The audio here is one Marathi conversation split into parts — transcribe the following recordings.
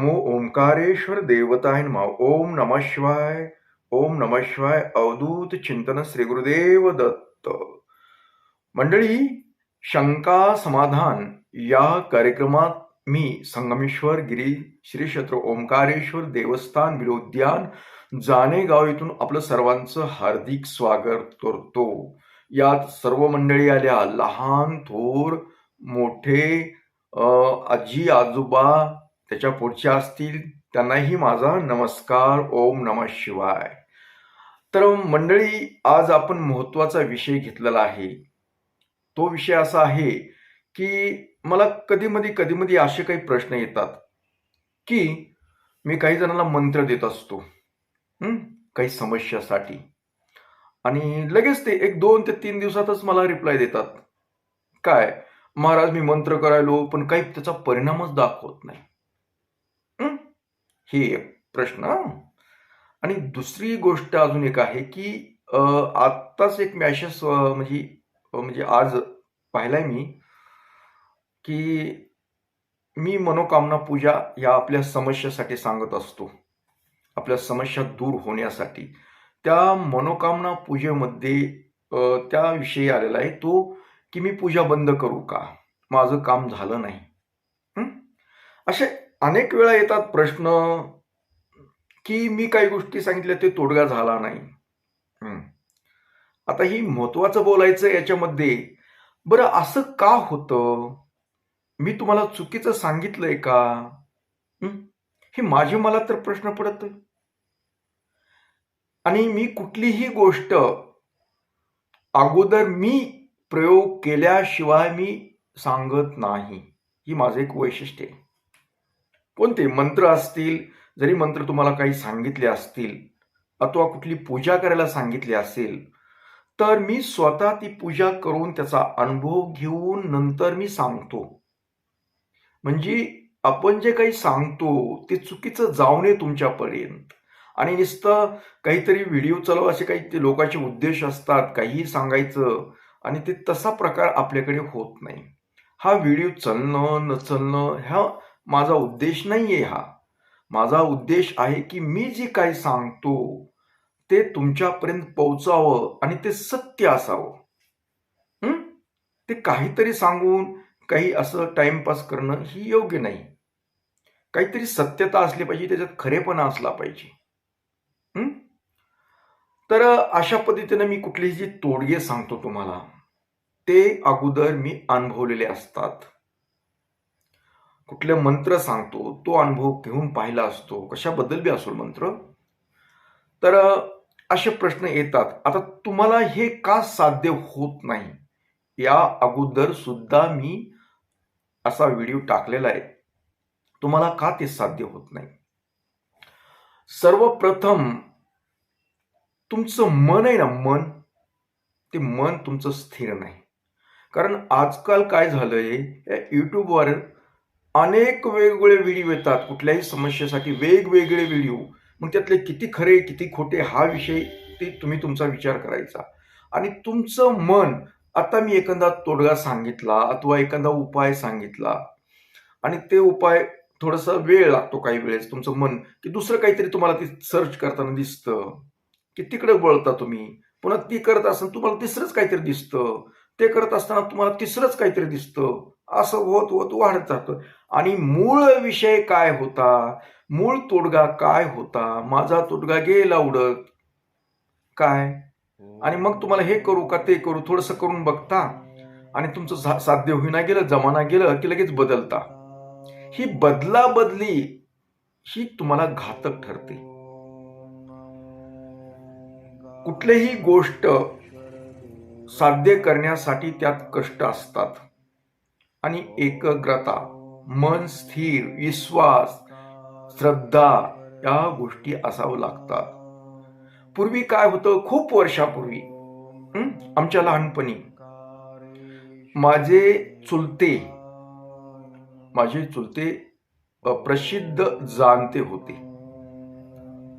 नमो ओंकारेश्वर देवताय नमा. ओम नमः शिवाय. ओम नमः शिवाय. अवधूत चिंतन श्री गुरुदेव दत्त. मंडळी शंका समाधान या कार्यक्रमात मी संगमेश्वर गिरी श्री क्षेत्र ओंकारेश्वर देवस्थान विरोद्यान जाणे गाव येथून आपलं सर्वांचं हार्दिक स्वागत करतो. यात सर्व मंडळी आल्या. लहान थोर मोठे आजी आजोबा त्याच्या पुढच्या असतील त्यांनाही माझा नमस्कार ओम नमः शिवाय. तर मंडळी आज आपण महत्त्वाचा विषय घेतलेला आहे. तो विषय असा आहे की मला कधी मध्ये कधी असे काही प्रश्न येतात की मी काही जणांना मंत्र देत असतो काही समस्यासाठी. आणि लगेच ते एक दोन ते तीन दिवसातच मला रिप्लाय देतात. काय? महाराज मी मंत्र करायलो पण काही त्याचा परिणामच दाखवत नाही. हे? प्रश्न. आणि दुसरी गोष्ट अजून एक आहे की आत्ताच एक मॅशेस म्हणजे म्हणजे आज पाहिलाय मी की मी मनोकामना पूजा या आपल्या समस्येसाठी सांगत असतो. आपल्या समस्या दूर होण्यासाठी. त्या मनोकामना पूजेमध्ये त्याविषयी आलेला आहे तो की मी पूजा बंद करू का? माझं काम झालं नाही. हं? असे अनेक वेळा येतात प्रश्न की मी काही गोष्टी सांगितल्या ते तोडगा झाला नाही. आता ही महत्वाचं बोलायचं याच्यामध्ये बरं असं का होतं? मी तुम्हाला चुकीचं सांगितलंय का? हे माझे मला तर प्रश्न पडत आणि मी कुठलीही गोष्ट अगोदर मी प्रयोग केल्याशिवाय मी सांगत नाही. ही माझं एक वैशिष्ट्य आहे. कोणते मंत्र असतील जरी मंत्र तुम्हाला काही सांगितले असतील अथवा कुठली पूजा करायला सांगितली असेल तर मी स्वतः ती पूजा करून त्याचा अनुभव घेऊन नंतर मी सांगतो. म्हणजे आपण जे काही सांगतो ते चुकीचं जाऊ नये तुमच्यापर्यंत. आणि नुसतं काहीतरी व्हिडिओ चालव असे काही ते लोकांचे उद्देश असतात काहीही सांगायचं आणि ते तसा प्रकार आपल्याकडे होत नाही. हा व्हिडिओ चलणं न चलणं ह्या माझा उद्देश नाहीये हा. माझा उद्देश आहे की मी जे काही सांगतो ते तुमच्यापर्यंत पोहोचावं आणि ते सत्य असावं. ते काहीतरी सांगून काही असं टाइमपास करणं ही योग्य नाही. काहीतरी सत्यता असली पाहिजे त्याच्यात खरेपणा असला पाहिजे. तर अशा पद्धतीनं मी कुठलेही जे तोडगे सांगतो तुम्हाला ते अगोदर मी अनुभवलेले असतात. कुठले मंत्र सांगतो तो अनुभव घेऊन पाहिला असतो. कशाबद्दल बी असो मंत्र. तर असे प्रश्न येतात. आता तुम्हाला हे का साध्य होत नाही? या अगोदर सुद्धा मी असा व्हिडिओ टाकलेला आहे. तुम्हाला का ते साध्य होत नाही? सर्वप्रथम तुमचं मन आहे ना मन. ते मन तुमचं स्थिर नाही. कारण आजकाल काय झालंय या युट्यूबवर अनेक वेगवेगळे व्हिडिओ येतात कुठल्याही समस्येसाठी वेगवेगळे व्हिडिओ मग त्यातले किती खरे किती खोटे हा विषय ते तुम्ही तुमचा विचार करायचा. आणि तुमचं मन आता मी एखादा तोडगा सांगितला अथवा एखादा उपाय सांगितला आणि ते उपाय थोडासा वेळ लागतो काही वेळेस तुमचं मन की दुसरं काहीतरी तुम्हाला ते सर्च करताना दिसतं की तिकडे वळता तुम्ही पुन्हा ती करत असताना तुम्हाला तिसरंच काहीतरी दिसतं ते करत असताना तुम्हाला तिसरंच काहीतरी दिसतं असं होत होत वाढत जातं आणि मूळ विषय काय होता? मूळ तोडगा काय होता? माझा तोडगा गेला उडत. काय? आणि मग तुम्हाला हे करू का ते करू? थोडंसं करून बघता. आणि तुमचं साध्य होईना गेलं जमाना गेलं की लगेच बदलता. ही बदला बदली ही तुम्हाला घातक ठरते. कुठलीही गोष्ट साध्य करण्यासाठी त्यात कष्ट असतात. आणि एकाग्रता मन स्थिर विश्वास श्रद्धा या गोष्टी असावं लागतात. पूर्वी काय होतं? खूप वर्षापूर्वी आमच्या लहानपणी माझे चुलते माझे चुलते प्रसिद्ध जाणते होते.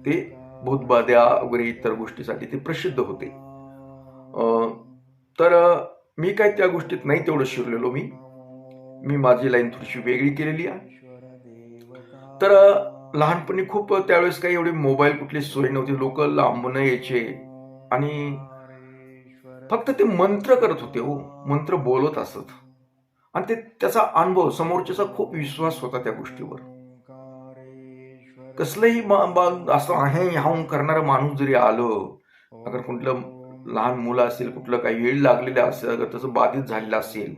ते भूतबाद्या वगैरे इतर गोष्टीसाठी ते प्रसिद्ध होते. तर मी काय त्या गोष्टीत नाही तेवढं शिरलेलो मी. मी माझी लाईन थोडीशी वेगळी केलेली आहे. तर लहानपणी खूप त्यावेळेस काही एवढी मोबाईल कुठली सोय नव्हती. लोक लांबून यायचे आणि फक्त ते मंत्र करत होते हो. मंत्र बोलत असत. आणि ते त्याचा अनुभव समोरच्याचा खूप विश्वास होता त्या गोष्टीवर. कसलंही बा- असं आहे ह्याहून करणारा माणूस जरी आलं अगर कुठलं लहान मुलं असेल कुठलं काही वेळ लागलेलं असेल अगर तसं बाधित झालेलं असेल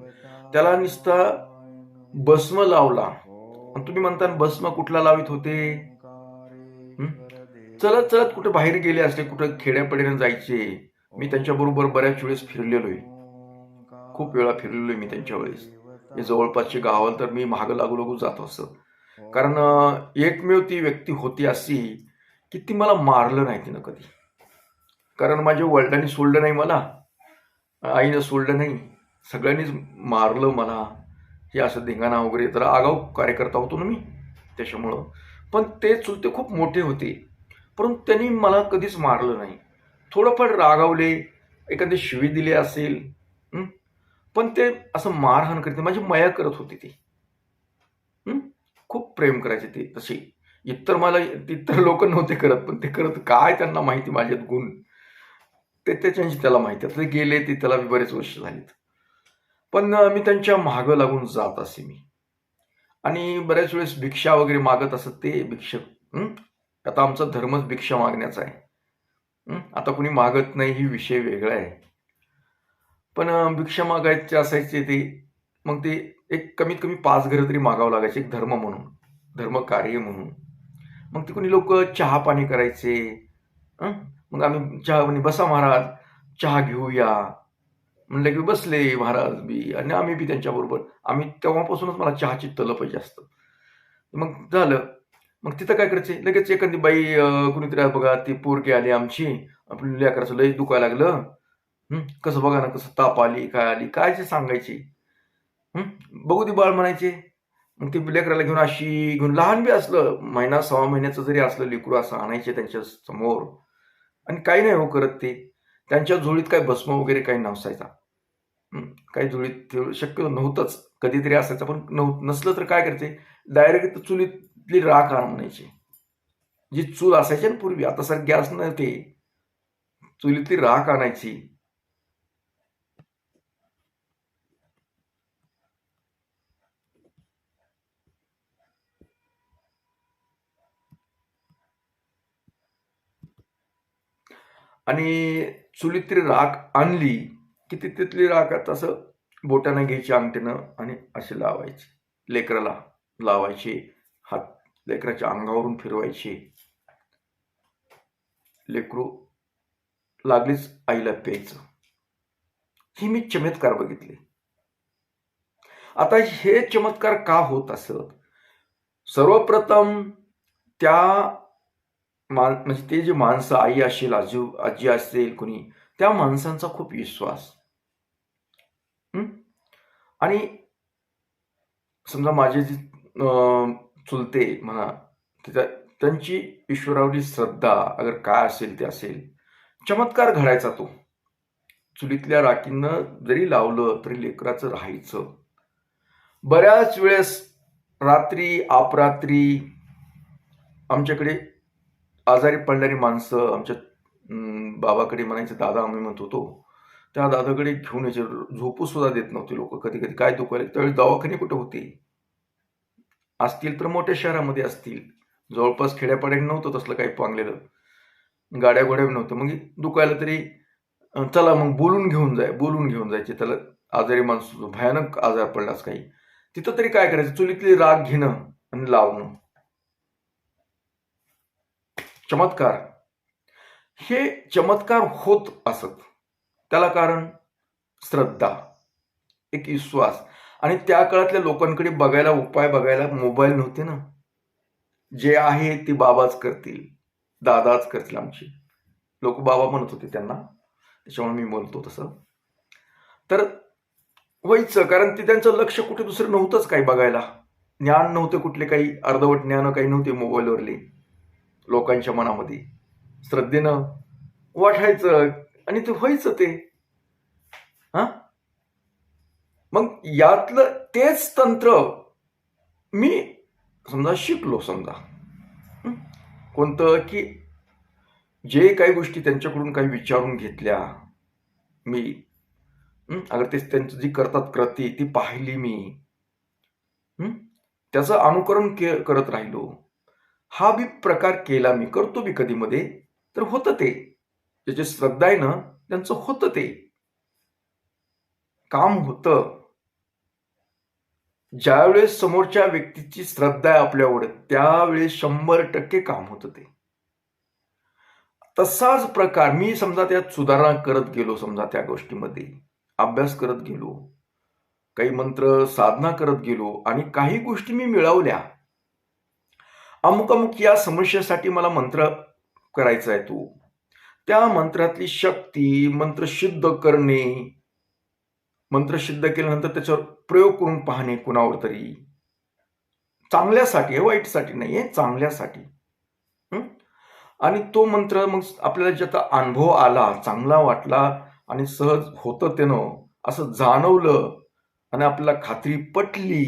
त्याला नुसता भस्म लावला. तुम्ही म्हणता भस्म कुठला लावित होते? चलत चलत कुठे बाहेर गेले असले कुठं खेड्यापडीने जायचे मी त्यांच्या बरोबर बऱ्याच वेळेस फिरलेलो आहे खूप वेळा फिरलेलो मी त्यांच्या वेळेस. हे जवळपासची गावाला तर मी महाग लागू लागू जात असं. कारण एकमेव ती व्यक्ती होती अशी की ती मला मारलं नाही तिनं कधी. कारण माझ्या वडिलांनी सोडलं नाही मला. आईनं सोडलं नाही. सगळ्यांनीच मारलं मला. हे असं धिंगाणा वगैरे तर आगाऊ कार्यकर्ता होतो ना मी त्याच्यामुळं. पण ते चुलते खूप मोठे होते परंतु त्यांनी मला कधीच मारलं नाही. थोडंफार रागावले एखादी शिवी दिले असेल पण ते असं मारहाण करते माझी मया करत होती ती. खूप प्रेम करायचे ते तसे. इतर मला इतर लोक नव्हते करत पण ते करत काय त्यांना माहिती माझ्यात गुण? ते त्याच्याशी त्याला माहिती. आता ते गेले ते त्याला बरेच वर्ष झालीत. पण मी त्यांच्या मागं लागून जात असे मी. आणि बऱ्याच वेळेस भिक्षा वगैरे मागत असत ते भिक्षक आता आमचा धर्मच भिक्षा मागण्याचा आहे. आता कुणी मागत नाही ही विषय वेगळा आहे. पण भिक्षा मागायचे असायचे ते मग ते एक कमीत कमी पाच घरं तरी मागावं लागायचे एक धर्म म्हणून धर्म कार्य म्हणून. मग ते कोणी लोक चहा पाणी करायचे मग आम्ही चहा म्हणजे बसा महाराज चहा घेऊया. म्हणलं की बसले महाराज बी आणि आम्ही बी त्यांच्याबरोबर. आम्ही तेव्हापासूनच मला चहाची तलप पाहिजे जास्त मग झालं. मग तिथं काय करायचे? लगेच एखादी बाई कुणीतरी बघा ती पोरगी आली आमची. आपण लेकराचं लई दुखायला लागलं. कसं बघा ना कसं ताप आली काय आली काय ते सांगायची? बघू ती बाळ म्हणायचे. मग ती लेकराला घेऊन अशी घेऊन लहान बी असलं. महिना सहा महिन्याचं जरी असलं लेकरू असं आणायचे त्यांच्यासमोर. आणि काही नाही हो करत ते. त्यांच्या झोळीत काय भस्म वगैरे काही नसायचा. काही चुलीत ते शक्य नव्हतंच. कधीतरी असायचं पण नव्ह नसलं तर काय करायचे? डायरेक्ट चुलीतली राख आण म्हणायची जी चूल असायची ना पूर्वी आता सर गॅस नव्हते चुलीतली राख आणायची. आणि चुलीतली राख आणली की ती तिथली राख असं बोटानं घ्यायची अंगठीनं आणि अशी लावायचे. लेकराला लावायचे हात लेकराच्या अंगावरून फिरवायचे. लेकरू लागलीच आईला प्यायचं. ही मी चमत्कार बघितले. आता हे चमत्कार का होत असत? सर्वप्रथम त्या मान म्हणजे ते जे माणसं आई असेल आजू आजी असेल कुणी त्या माणसांचा खूप विश्वास. आणि समजा माझे जे चुलते म्हणा त्याच्या त्यांची ईश्वरावरील श्रद्धा अगर काय असेल ते असेल चमत्कार घडायचा तो. चुलीतल्या राखीनं जरी लावलं तरी लेकराचं राहायचं. बऱ्याच वेळेस रात्री अपरात्री आमच्याकडे आजारी पडणारी माणसं आमच्या बाबाकडे म्हणायचं दादा आम्ही म्हणत होतो त्या दादाकडे घेऊन यायचे. झोपू सुद्धा देत नव्हते लोक कधी कधी. काय दुखायला त्यावेळी दवाखाने कुठे होते? असतील तर मोठ्या शहरामध्ये असतील. जवळपास खेड्यापाड्याने नव्हतं तसलं काही पांगलेलं. गाड्या घोड्या नव्हतं मग दुखायला तरी चला मग बोलून घेऊन जाय. बोलून घेऊन जायचे. त्याला आजारी माणूस भयानक आजार पडलाच काही. तिथं तरी काय करायचं? चुलीतली राग घेणं आणि लावणं. चमत्कार. हे चमत्कार होत असत. त्याला कारण श्रद्धा एक विश्वास. आणि त्या काळातल्या लोकांकडे बघायला उपाय बघायला मोबाईल नव्हते ना. जे आहे ते बाबाच करतील दादाच करतील आमची. लोक बाबा म्हणत होते त्यांना. त्याच्यामुळे मी बोलतो तसं. तर व्हायचं कारण ते त्यांचं लक्ष कुठे दुसरं नव्हतंच काही बघायला. ज्ञान नव्हते कुठले काही अर्धवट ज्ञान काही नव्हते मोबाईलवरले. लोकांच्या मनामध्ये. श्रद्धेनं वाटायचं आणि ते व्हायचं ते. हा? मग यातलं तेच तंत्र मी समजा शिकलो समजा. कोणतं की जे काही गोष्टी त्यांच्याकडून काही विचारून घेतल्या मी. अगर ते त्यांचं जी करतात कृती ती पाहिली मी. त्याचं अनुकरण के करत राहिलो. हा बी प्रकार केला मी करतो बी कधीमध्ये तर होतं ते. ज्याची श्रद्धा आहे ना त्यांचं होतं ते. काम होतं. ज्यावेळेस समोरच्या व्यक्तीची श्रद्धा आहे आपल्यावर त्यावेळेस शंभर टक्के काम होतं ते. तसाच प्रकार मी समजा त्यात सुधारणा करत गेलो समजा त्या गोष्टीमध्ये. अभ्यास करत गेलो. काही मंत्र साधना करत गेलो आणि काही गोष्टी मी मिळवल्या. अमुक अमुक या समस्येसाठी मला मंत्र करायचा आहे तू. त्या मंत्रातली शक्ती मंत्र सिद्ध करणे मंत्र सिद्ध केल्यानंतर त्याच्यावर प्रयोग करून पाहणे कुणावर तरी. चांगल्यासाठी आहे वाईटसाठी नाही आहे चांगल्यासाठी आणि तो मंत्र मग आपल्याला ज्याचा अनुभव आला चांगला वाटला आणि सहज होतं त्यानं असं जाणवलं आणि आपल्याला खात्री पटली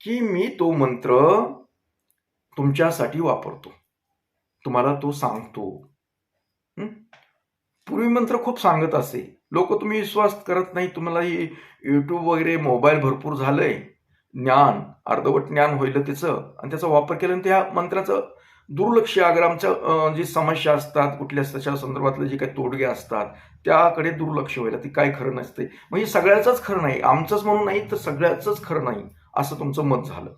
की मी तो मंत्र तुमच्यासाठी वापरतो. तुम्हाला तो सांगतो. पूर्वी मंत्र खूप सांगत असे. लोक तुम्ही विश्वास करत नाही तुम्हाला ही युट्यूब वगैरे मोबाईल भरपूर झालंय. ज्ञान अर्धवट ज्ञान होईल त्याचं आणि त्याचा वापर केल्यानंतर त्या मंत्राचं दुर्लक्ष अगर आमच्या जी समस्या असतात कुठल्या त्याच्या संदर्भातले जे काही तोडगे असतात त्याकडे दुर्लक्ष व्हायला ती काय खरं नसते. मग हे सगळ्याचंच खरं नाही. आमचंच म्हणून नाही तर सगळ्याचंच खरं नाही असं तुमचं मत झालं.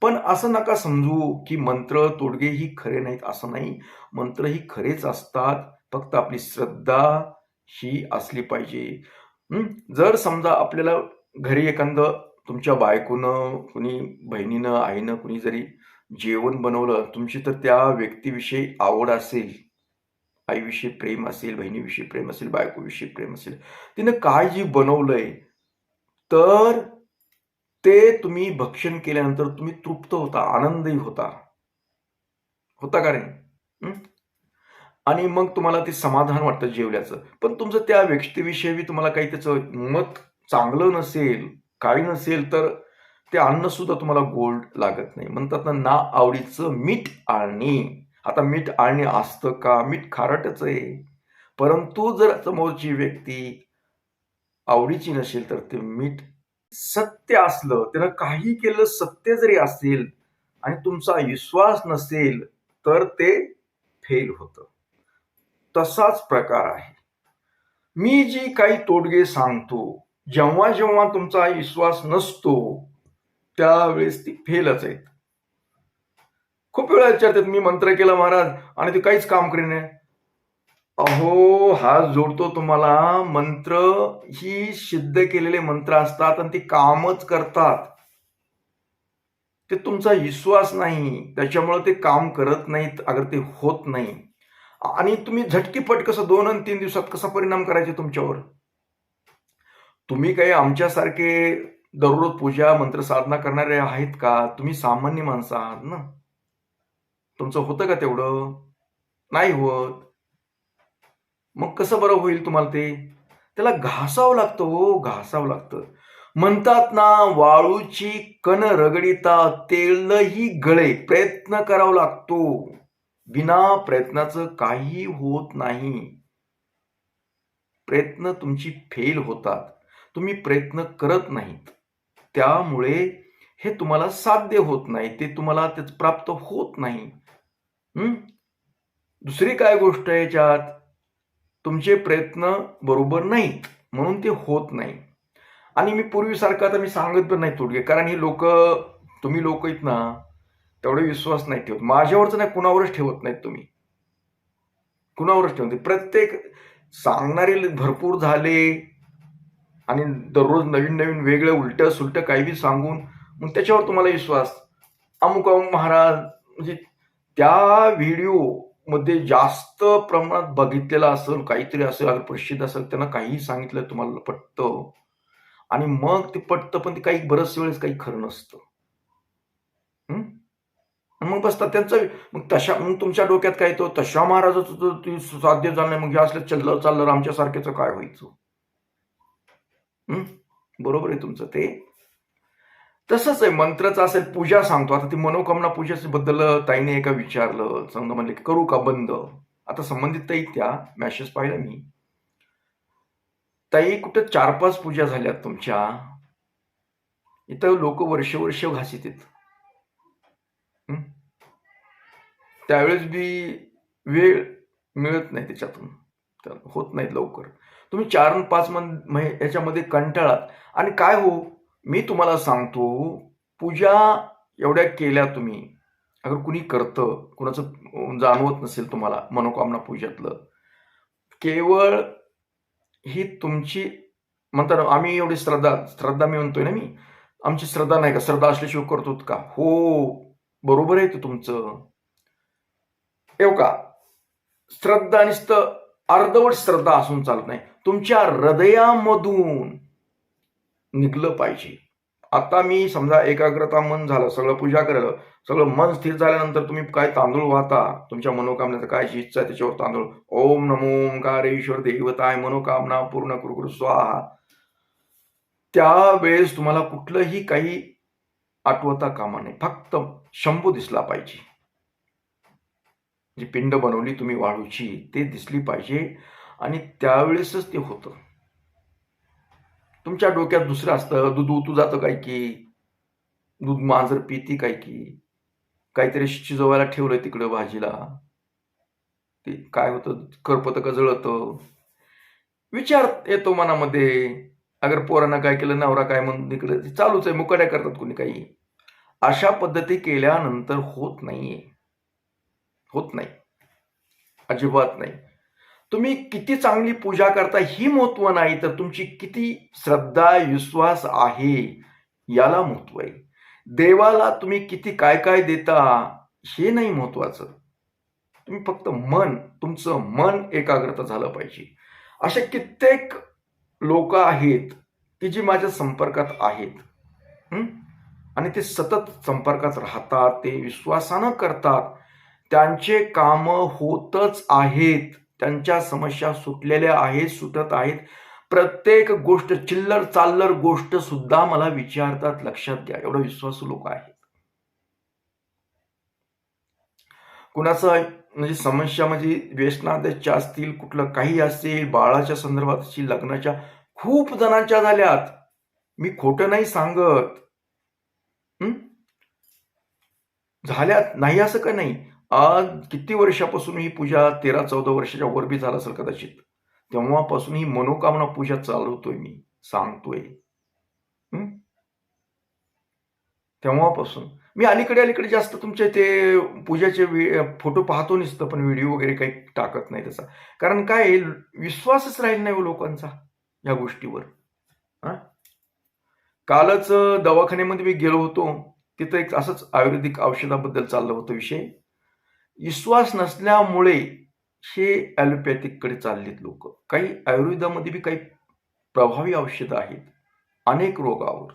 पण असं नका समजू की मंत्र तोडगे ही खरे नाहीत असं नाही. मंत्र ही खरेच असतात. फक्त आपली श्रद्धा ही असली पाहिजे. जर समजा आपल्याला घरी एखादं तुमच्या बायकोनं कुणी बहिणीनं आईनं कुणी जरी जेवण बनवलं तुमची तर त्या व्यक्तीविषयी आवड असेल. आईविषयी प्रेम असेल बहिणीविषयी प्रेम असेल बायकोविषयी प्रेम असेल. तिनं काय जी बनवलंय तर ते तुम्ही भक्षण केल्यानंतर तुम्ही तृप्त होता आनंदही होता. होता का नाही? आणि मग तुम्हाला ते समाधान वाटतं जेवल्याचं. पण तुमचं त्या व्यक्तीविषयी तुम्हाला काही त्याचं मत चांगलं नसेल काही नसेल तर ते अन्न सुद्धा तुम्हाला गोड लागत नाही. म्हणतात ना आवडीचं मीठ आळणी. आता मीठ आळणी असतं का? मीठ खारटच आहे. परंतु जर समोरची व्यक्ती आवडीची नसेल तर ते मीठ सत्य असलं त्यानं काही केलं सत्य जरी असेल आणि तुमचा विश्वास नसेल तर ते फेल होतं. तसाच प्रकार आहे. मी जी काही तोडगे सांगतो जेव्हा जेव्हा तुमचा विश्वास नसतो त्यावेळेस ती फेलच आहेत. खूप वेळा विचारतात मी मंत्र केला महाराज आणि ते काहीच काम करीने अहो हा जोडतो तुम्हाला. मंत्र ही सिद्ध केलेले मंत्र असतात आणि ते कामच करतात. ते तुमचा विश्वास नाही. त्याच्यामुळे ते काम करत नाहीत अगर ते होत नाही. आणि तुम्ही झटकीपट कसं दोन आणि तीन दिवसात कसा परिणाम करायचे तुमच्यावर? तुम्ही काही आमच्यासारखे दररोज पूजा मंत्र साधना करणारे आहेत का? तुम्ही सामान्य माणसं आहात ना? तुमचं होतं का तेवढं? नाही होत. मग कसं बरं होईल तुम्हाला ते? त्याला घासावं लागतं हो घासावं लागतं. म्हणतात ना वाळूची कण रगडिता तेलही गळे. प्रयत्न करावा लागतो. बिना प्रयत्नाचं काही होत नाही. प्रयत्न तुमची फेल होतात. तुम्ही प्रयत्न करत नाहीत. त्यामुळे हे तुम्हाला साध्य होत नाही. ते तुम्हाला त्याच प्राप्त होत नाही. दुसरी काय गोष्ट आहे याच्यात? तुमचे प्रयत्न बरोबर नाहीत म्हणून ते होत नाही. आणि मी पूर्वीसारखं आता मी सांगत पण नाही तोडगे कारण ही लोक तुम्ही लोक आहेत ना तेवढे विश्वास नाही ठेवत. माझ्यावरच नाही कुणावरच ठेवत नाहीत तुम्ही. कुणावरच ठेवत नाही. प्रत्येक सांगणारे भरपूर झाले आणि दररोज नवीन नवीन वेगळं उलटं सुलटं काही बी सांगून मग त्याच्यावर तुम्हाला विश्वास. अमुक अमुक महाराज म्हणजे त्या व्हिडिओ मध्ये जास्त प्रमाणात बघितलेला असेल काहीतरी असेल अगर प्रसिद्ध असेल त्यांना काही सांगितलं तुम्हाला पटतं. आणि मग ते पटतं पण ते काही बरंच वेळेस काही खरं नसतं. मग बसतात. त्यांचं मग तशा मग तुमच्या डोक्यात काय येतो? तशा महाराजाचं तर साध्य झालं मग हे असलं चाललं चाललं आमच्यासारख्याचं काय व्हायचं? बरोबर आहे तुमचं ते. तसंच आहे मंत्राचं असेल पूजा सांगतो. आता ती मनोकामना पूजेबद्दल ताईने एका विचारलं. समजा म्हणले की करू का बंद? आता संबंधित ताई त्या मॅसेज पाहिला मी. ताई कुठं चार पाच पूजा झाल्यात तुमच्या? इथं लोक वर्ष वर्ष घासीत त्यावेळेस बी वेळ मिळत नाही त्याच्यातून. तर होत नाहीत लवकर. तुम्ही चार पाच मन याच्यामध्ये कंटाळात आणि काय हो? मी तुम्हाला सांगतो पूजा एवढ्या केल्या तुम्ही. अगर कुणी करतं कुणाचं जाणवत नसेल तुम्हाला मनोकामना पूजातलं केवळ ही तुमची म्हणतात आम्ही एवढी श्रद्धा श्रद्धा मी म्हणतोय ना मी आमची श्रद्धा नाही का? श्रद्धा असल्याशिवाय करतो का? हो बरोबर आहे ते तुमचं. येऊ का? श्रद्धा नुसतं अर्धवट श्रद्धा असून चालत नाही. तुमच्या हृदयामधून निघलं पाहिजे. आता मी समजा एकाग्रता मन झालं सगळं पूजा केलं सगळं मन स्थिर झाल्यानंतर तुम्ही काय तांदूळ वाहता? तुमच्या मनोकामनेचं काय इच्छा आहे त्याच्यावर तांदूळ. ओम नमो ओंकारेश्वर देवताय मनोकामना पूर्ण कुरकुर स्वाहा. त्यावेळेस तुम्हाला कुठलंही काही आठवता कामा नाही फक्त शंभू दिसला पाहिजे. जी पिंड बनवली तुम्ही वाढूची ते दिसली पाहिजे. आणि त्यावेळेसच ते होतं. तुमच्या डोक्यात दुसरं असतं दूध उतू जातं काय की? दूध मांजर पिती काय की? काहीतरी शिजवायला ठेवलं तिकडं भाजीला. ते काय होतं? करपत जळतं? विचार येतो मनामध्ये. अगर पोरांना काय केलं नवरा काय म्हणून इकडे ते चालूच आहे मुकाड्या करतात कोणी काही. अशा पद्धती केल्यानंतर होत नाहीये. होत नाही. अजिबात नाही. तुम्ही किती चांगली पूजा करता ही महत्त्व नाही तर तुमची किती श्रद्धा विश्वास आहे याला महत्त्व आहे. देवाला तुम्ही किती काय काय देता हे नाही महत्वाचं. तुम्ही फक्त मन तुमचं मन एकाग्रता झालं पाहिजे. असे कित्येक लोक आहेत की जी माझ्या संपर्कात आहेत आणि ते सतत संपर्कात राहतात ते विश्वासानं करतात त्यांचे काम होतच आहेत. त्यांच्या समस्या सुटलेल्या आहेत सुटत आहेत. प्रत्येक गोष्ट चिल्लर चाललर गोष्ट सुद्धा मला विचारतात लक्षात घ्या एवढं विश्वासू लोक आहेत. कुणाचं म्हणजे समस्या म्हणजे व्यसनाच्या असतील कुठलं काही असतील बाळाच्या संदर्भात असतील लग्नाच्या खूप जणांच्या झाल्यात. मी खोटं नाही सांगत. झाल्यात नाही असं का नाही? आज किती वर्षापासून ही पूजा तेरा चौदा वर्षाच्या वर बी झाला असेल कदाचित. तेव्हापासून ही मनोकामना पूजा चालवतोय मी सांगतोय. तेव्हापासून. मी अलीकडे अलीकडे जास्त तुमचे ते पूजाचे फोटो पाहतो नसतं पण व्हिडिओ वगैरे काही टाकत नाही त्याचा कारण काय विश्वासच राहील नाही हो लोकांचा या गोष्टीवर. हा? कालच दवाखान्यामध्ये मी गेलो होतो. तिथं एक असंच आयुर्वेदिक औषधाबद्दल चाललं होतं विषय. विश्वास नसल्यामुळे हे ॲलोपॅथिककडे चाललेत लोक. काही आयुर्वेदामध्ये बी काही प्रभावी औषधं आहेत. अनेक रोगावर.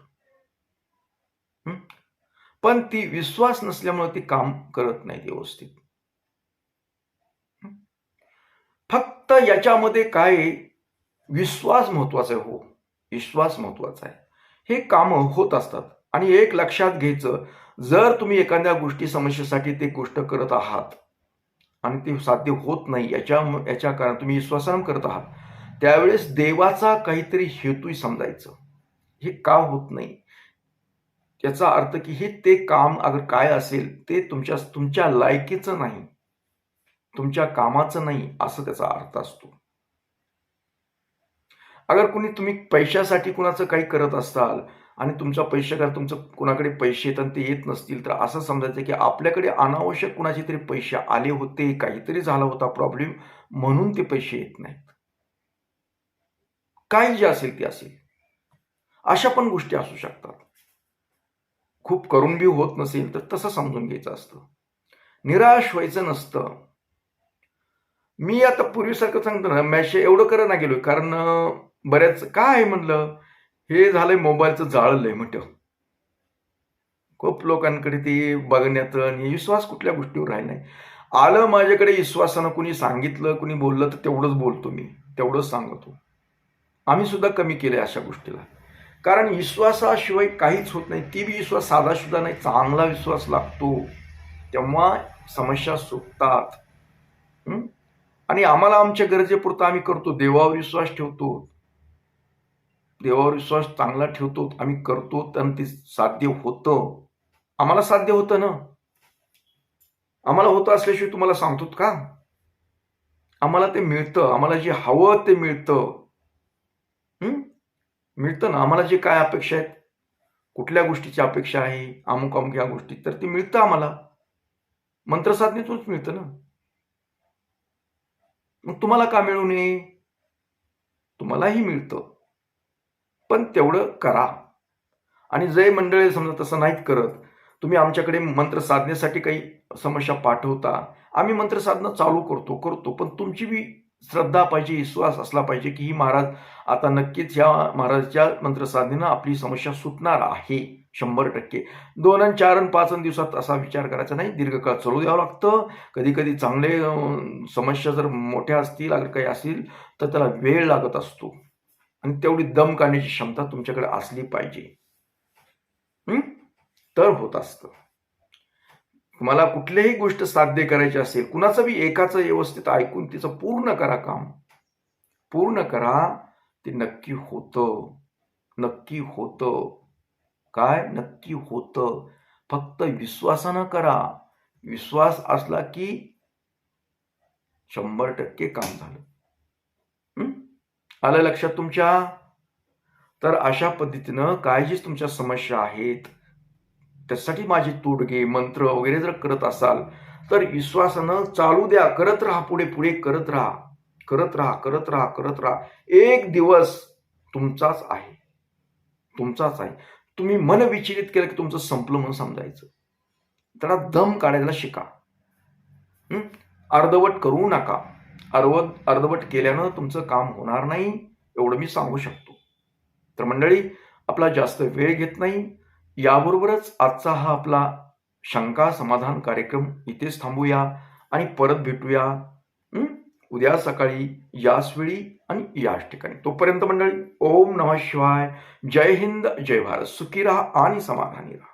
पण ती विश्वास नसल्यामुळे ती काम करत नाहीत व्यवस्थित. फक्त याच्यामध्ये काय विश्वास महत्त्वाचा आहे हो. विश्वास महत्त्वाचा आहे. हे काम होत असतात. आणि एक लक्षात घ्यायचं जर तुम्ही एखाद्या गोष्टी समस्येसाठी ते गोष्ट करत आहात आणि ते साध्य होत नाही याच्या याच्या कारण तुम्ही विश्वासानं करत आहात त्यावेळेस देवाचा काहीतरी हेतू समजायचं. हे का होत नाही? याचा अर्थ की हे ते काम अगर काय असेल ते तुमच्या तुमच्या लायकीचं नाही. तुमच्या कामाचं नाही असं त्याचा अर्थ असतो. अगर कुणी तुम्ही पैशासाठी कुणाचं काही करत असाल आणि तुमचा पैसे पैशाकार तुमचं कुणाकडे पैसे येतात ते येत नसतील तर असं समजायचं की आपल्याकडे अनावश्यक कुणाचे तरी पैसे आले होते काहीतरी झाला होता प्रॉब्लेम म्हणून ते पैसे येत नाहीत. काही जे असेल ते असेल. अशा पण गोष्टी असू शकतात. खूप करून बी होत नसेल तर तसं समजून घ्यायचं असतं. निराश व्हायचं नसतं. मी आता पूर्वीसारखं सांगतो ना मॅशे एवढं करत ना गेलो कारण बऱ्याच काय आहे म्हणलं? हे झालंय मोबाईलचं जाळलंय म्हटलं खूप लोकांकडे ते बघण्याचं आणि विश्वास कुठल्या गोष्टीवर राहिला नाही. आलं माझ्याकडे विश्वासानं कुणी सांगितलं कुणी बोललं तर तेवढंच बोलतो मी तेवढंच सांगतो. आम्ही सुद्धा कमी केलं अशा गोष्टीला. कारण विश्वासाशिवाय काहीच होत नाही. ती बी विश्वास साधा सुद्धा नाही चांगला विश्वास लागतो. तेव्हा समस्या सुटतात. आणि आम्हाला आमच्या गरजेपुरतं आम्ही करतो. देवावर विश्वास ठेवतो. देवावर विश्वास चांगला ठेवतो आम्ही करतो आणि ते साध्य होतं. आम्हाला साध्य होतं ना? आम्हाला होतं असल्याशिवाय तुम्हाला सांगतो का? आम्हाला ते मिळतं आम्हाला जे हवं ते मिळतं. मिळतं ना? आम्हाला जे काय अपेक्षा आहेत? कुठल्या गोष्टीची अपेक्षा आहे? अमुक अमुक या गोष्टी तर ते मिळतं आम्हाला. मंत्रसाधनेतूनच मिळतं ना? मग तुम्हाला का मिळू नये? तुम्हालाही मिळतं. पण तेवढं करा. आणि जय मंडळी समजा तसं नाहीत करत तुम्ही आमच्याकडे मंत्र साधनेसाठी काही समस्या पाठवता. आम्ही मंत्र साधना चालू करतो करतो. पण तुमची बी श्रद्धा पाहिजे विश्वास असला पाहिजे की ही महाराज आता नक्कीच ह्या महाराजच्या मंत्रसाधनेनं आपली समस्या सुटणार आहे शंभर टक्के. दोन आणि चार आणि पाच दिवसात असा विचार करायचा नाही. दीर्घकाळ चालू द्यावं लागतं. कधी कधी चांगले समस्या जर मोठ्या असतील अगर काही असतील तर त्याला वेळ लागत असतो. आणि तेवढी दम काढण्याची क्षमता तुमच्याकडे असली पाहिजे. तर होत असतं. तुम्हाला कुठलीही गोष्ट साध्य करायची असेल कुणाचं बी एकाचं व्यवस्थित ऐकून तिचं पूर्ण करा काम. पूर्ण करा ते नक्की होतं. नक्की होतं. काय? नक्की होतं. फक्त विश्वासानं करा. विश्वास असला की शंभर टक्के काम झालं. आलं लक्षात तुमच्या? तर अशा पद्धतीनं काय जी तुमच्या समस्या आहेत त्यासाठी माझे तोडगे मंत्र वगैरे जर करत असाल तर विश्वासानं चालू द्या करत राहा पुढे पुढे करत राहा. करत राहा करत राहा करत राहा. एक दिवस तुमचाच आहे. तुमचाच आहे. तुम्ही मन विचलित केलं की तुमचं संपलं म्हणून समजायचं. त्याला दम काढायला शिका. अर्धवट करू नका. अर्वत अर्धवट केल्यानं तुमचं काम होणार नाही एवढं मी सांगू शकतो. तर मंडळी आपला जास्त वेळ घेत नाही. याबरोबरच आजचा हा आपला शंका समाधान कार्यक्रम इथेच थांबूया आणि परत भेटूया उद्या सकाळी याच वेळी आणि याच ठिकाणी. तोपर्यंत मंडळी ओम नमः शिवाय. जय हिंद जय भारत. सुखी राहा आणि समाधानी राहा.